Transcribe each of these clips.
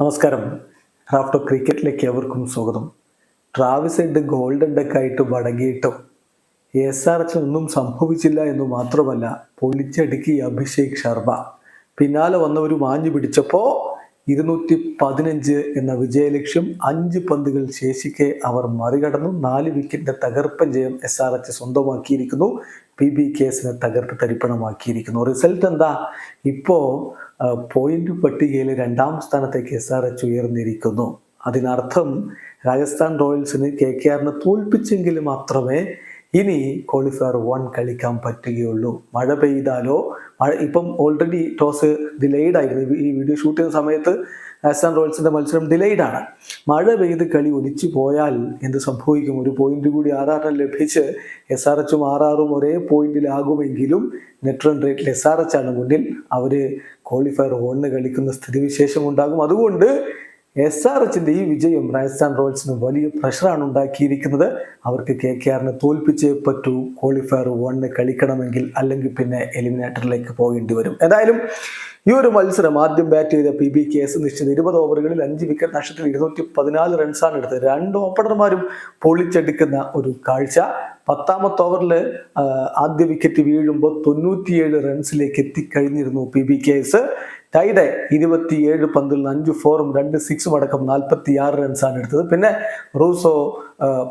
നമസ്കാരം. റാഫ്റ്റോ ക്രിക്കറ്റിലേക്ക് എവർക്കും സ്വാഗതം. ട്രാവിസ് ഹെഡ് ഗോൾഡൻ ഡെക്കായിട്ട് മടങ്ങിയിട്ടും എസ് ആർ എച്ച് ഒന്നും സംഭവിച്ചില്ല എന്ന് മാത്രമല്ല പൊളിച്ചടുക്കി അഭിഷേക് ശർമ്മ. പിന്നാലെ വന്നവർ മാഞ്ഞു പിടിച്ചപ്പോൾ ഇരുന്നൂറ്റി പതിനഞ്ച് എന്ന വിജയലക്ഷ്യം അഞ്ച് പന്തുകൾ ശേഷിക്കെ അവർ മറികടന്നു. നാല് വിക്കറ്റിന്റെ തകർപ്പൻ ജയം എസ് ആർ എച്ച് സ്വന്തമാക്കിയിരിക്കുന്നു. പി ബി കേസിനെ തകർത്ത് തരിപ്പണമാക്കിയിരിക്കുന്നു. റിസൾട്ട് എന്താ? ഇപ്പോ പോയിന്റ് പട്ടികയിൽ രണ്ടാം സ്ഥാനത്തേക്ക് എസ് ആർ എച്ച് ഉയർന്നിരിക്കുന്നു. അതിനർത്ഥം രാജസ്ഥാൻ റോയൽസിന് കെ കെ ആറിനെ തോൽപ്പിച്ചെങ്കിൽ മാത്രമേ ഇനി ക്വാളിഫയർ വൺ കളിക്കാൻ പറ്റുകയുള്ളൂ. മഴ പെയ്താലോ ഇപ്പം ഓൾറെഡി ടോസ് ഡിലേഡ് ആയിരുന്നു. ഈ വീഡിയോ ഷൂട്ട് ചെയ്യുന്ന സമയത്ത് രാജസ്ഥാൻ റോയൽസിന്റെ മത്സരം ഡിലേഡ് ആണ്. മഴ പെയ്ത് കളി ഒലിച്ചു പോയാൽ എന്ത് സംഭവിക്കും? ഒരു പോയിന്റ് കൂടി ആറാറിന് ലഭിച്ച് എസ് ആർ എച്ചും ആർ ആറും ഒരേ പോയിന്റിലാകുമെങ്കിലും നെറ്റ് റൺ റേറ്റിൽ എസ് ആർ എച്ച് ആണ് മുന്നിൽ. അവർ ക്വാളിഫയർ ഓണിന് കളിക്കുന്ന സ്ഥിതിവിശേഷം ഉണ്ടാകും. അതുകൊണ്ട് എസ് ആർ എച്ചിന്റെ ഈ വിജയം രാജസ്ഥാൻ റോയൽസിന് വലിയ പ്രഷറാണ് ഉണ്ടാക്കിയിരിക്കുന്നത്. അവർക്ക് കെ കെ ആറിനെ തോൽപ്പിച്ചേ പറ്റൂ. ക്വാളിഫയർ വണ്ണ് കളിക്കണമെങ്കിൽ അല്ലെങ്കിൽ പിന്നെ എലിമിനേറ്ററിലേക്ക് പോകേണ്ടി വരും. എന്തായാലും ഈ ഒരു മത്സരം ആദ്യം ബാറ്റ് ചെയ്ത പി ബി കെ എസ് നിശ്ചിത ഇരുപത് ഓവറുകളിൽ അഞ്ച് വിക്കറ്റ് നഷ്ടത്തിൽ ഇരുന്നൂറ്റി പതിനാല് റൺസാണ് എടുത്തത്. രണ്ട് ഓപ്പണർമാരും പൊളിച്ചെടുക്കുന്ന ഒരു കാഴ്ച. പത്താമത്തെ ഓവറിൽ ആദ്യ വിക്കറ്റ് വീഴുമ്പോൾ തൊണ്ണൂറ്റിയേഴ് റൺസിലേക്ക് എത്തിക്കഴിഞ്ഞിരുന്നു പി ബി കെ എസ് ടൈഡ് ഇരുപത്തിയേഴ് പന്തിൽ നിന്ന് അഞ്ച് ഫോറും രണ്ട് സിക്സും അടക്കം നാൽപ്പത്തി ആറ് റൺസാണ് എടുത്തത്. പിന്നെ റൂസോ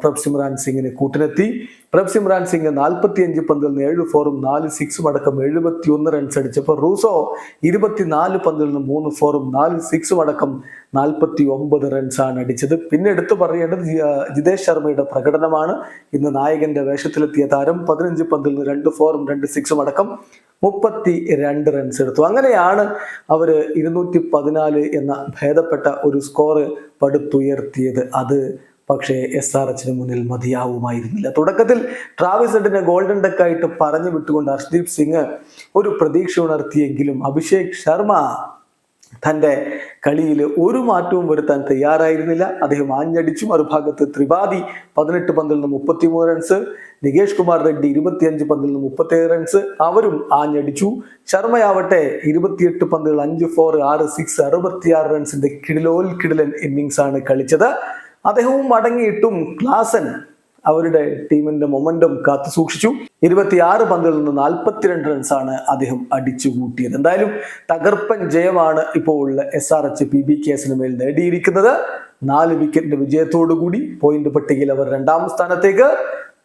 പ്രഭ് സിമ്രാൻ സിംഗിന് കൂട്ടിനെത്തി പ്രഭ് സിമ്രാൻ സിംഗ് നാൽപ്പത്തി അഞ്ച് പന്തിൽ നിന്ന് ഏഴ് ഫോറും നാല് സിക്സും അടക്കം എഴുപത്തി ഒന്ന് റൺസ് അടിച്ചപ്പോൾ റൂസോ ഇരുപത്തിനാല് പന്തിൽ നിന്ന് മൂന്ന് ഫോറും നാല് സിക്സും അടക്കം നാൽപ്പത്തി ഒമ്പത് റൺസാണ് അടിച്ചത്. പിന്നെ എടുത്തു പറയേണ്ടത് ജിതേഷ് ശർമ്മയുടെ പ്രകടനമാണ്. ഇന്ന് നായകന്റെ വേഷത്തിലെത്തിയ താരം പതിനഞ്ച് പന്തിൽ നിന്ന് രണ്ട് ഫോറും രണ്ട് സിക്സും അടക്കം മുപ്പത്തി രണ്ട് റൺസ് എടുത്തു. അങ്ങനെയാണ് അവർ ഇരുന്നൂറ്റി പതിനാല് എന്ന ഭേദപ്പെട്ട ഒരു സ്കോർ പടുത്തുയർത്തിയത്. അത് പക്ഷേ എസ് ആർ എച്ചിന് മുന്നിൽ മതിയാവുമായിരുന്നില്ല. തുടക്കത്തിൽ ട്രാവിസ് ഹെഡിനെ ഗോൾഡൻ ഡെക്കായിട്ട് പറഞ്ഞു വിട്ടുകൊണ്ട് ഹർഷ്ദീപ് സിംഗ് ഒരു പ്രതീക്ഷ ഉണർത്തിയെങ്കിലും അഭിഷേക് ശർമ്മ തന്റെ കളിയിൽ ഒരു മാറ്റവും വരുത്താൻ തയ്യാറായിരുന്നില്ല. അദ്ദേഹം ആഞ്ഞടിച്ചു. മറുഭാഗത്ത് ത്രിപാഠി പതിനെട്ട് പന്തിൽ നിന്ന് മുപ്പത്തിമൂന്ന് റൺസ് നികേഷ് കുമാർ റെഡ്ഡി ഇരുപത്തിയഞ്ച് പന്തിൽ നിന്ന് മുപ്പത്തേഴ് റൺസ് അവരും ആഞ്ഞടിച്ചു. ശർമ്മയാവട്ടെ ഇരുപത്തിയെട്ട് പന്തുകൾ അഞ്ച് ഫോർ ആറ് സിക്സ് അറുപത്തിയാറ് റൺസിന്റെ കിടിലോൽ കിടിലൻ ഇന്നിങ്സ് ആണ് കളിച്ചത്. അദ്ദേഹവും മടങ്ങിയിട്ടും ക്ലാസൻ അവരുടെ ടീമിന്റെ മൊമെന്റം കാത്തു സൂക്ഷിച്ചു. ഇരുപത്തിയാറ് പന്തുകളിൽ നിന്ന് നാൽപ്പത്തിരണ്ട് റൺസാണ് അദ്ദേഹം അടിച്ചു കൂട്ടിയത് എന്തായാലും തകർപ്പൻ ജയമാണ് ഇപ്പോൾ S R H P B കേസിന് മേൽ നേടിയിരിക്കുന്നത്. നാല് വിക്കറ്റിന്റെ വിജയത്തോടുകൂടി പോയിന്റ് പട്ടികയിൽ അവർ രണ്ടാം സ്ഥാനത്തേക്ക്.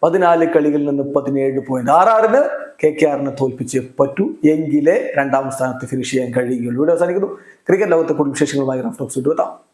പതിനാല് കളികളിൽ നിന്ന് പതിനേഴ് പോയിന്റ് ആറാറിന് കെ കെ ആറിനെ തോൽപ്പിച്ച് പറ്റൂ എങ്കിലേ രണ്ടാം സ്ഥാനത്ത് ഫിനിഷ് ചെയ്യാൻ കഴിയുകയുള്ളൂ. ഇവിടെ അവസാനിക്കുന്നു. ക്രിക്കറ്റ് ലോകത്തെ കൂടുതൽ വിശേഷങ്ങളുമായി റഫ്റ്റോക്സ് എത്താം